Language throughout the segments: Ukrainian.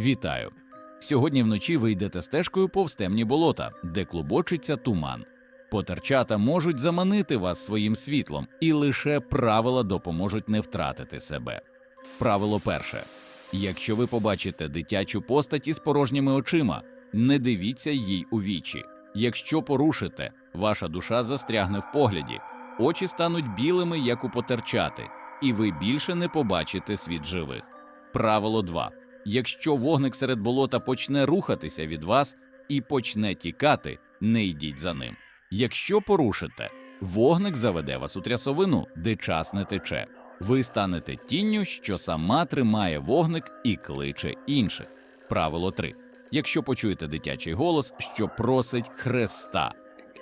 Вітаю! Сьогодні вночі ви йдете стежкою повз темні болота, де клубочиться туман. Потерчата можуть заманити вас своїм світлом, і лише правила допоможуть не втратити себе. Правило перше: якщо ви побачите дитячу постать із порожніми очима, не дивіться їй у вічі. Якщо порушите, ваша душа застрягне в погляді, очі стануть білими, як у потерчати, і ви більше не побачите світ живих. Правило 2. Якщо вогник серед болота почне рухатися від вас і почне тікати, не йдіть за ним. Якщо порушите, вогник заведе вас у трясовину, де час не тече. Ви станете тінню, що сама тримає вогник і кличе інших. Правило 3. Якщо почуєте дитячий голос, що просить Христа,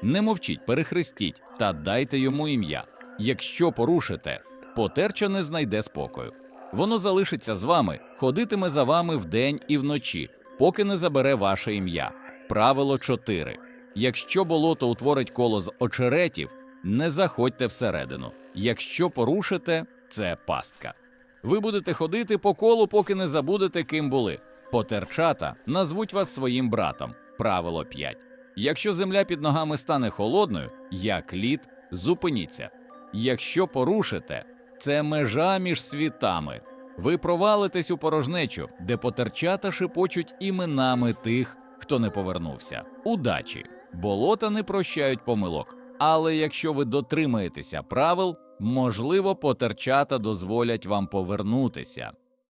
не мовчіть, перехрестіть та дайте йому ім'я. Якщо порушите, потерча не знайде спокою. Воно залишиться з вами, ходитиме за вами вдень і вночі, поки не забере ваше ім'я. Правило 4. Якщо болото утворить коло з очеретів, не заходьте всередину. Якщо порушите, це пастка. Ви будете ходити по колу, поки не забудете, ким були. Потерчата назвуть вас своїм братом. Правило 5. Якщо земля під ногами стане холодною, як лід, зупиніться. Якщо порушите, це межа між світами. Ви провалитесь у порожнечу, де потерчата шепочуть іменами тих, хто не повернувся. Удачі! Болота не прощають помилок. Але якщо ви дотримаєтеся правил, можливо, потерчата дозволять вам повернутися.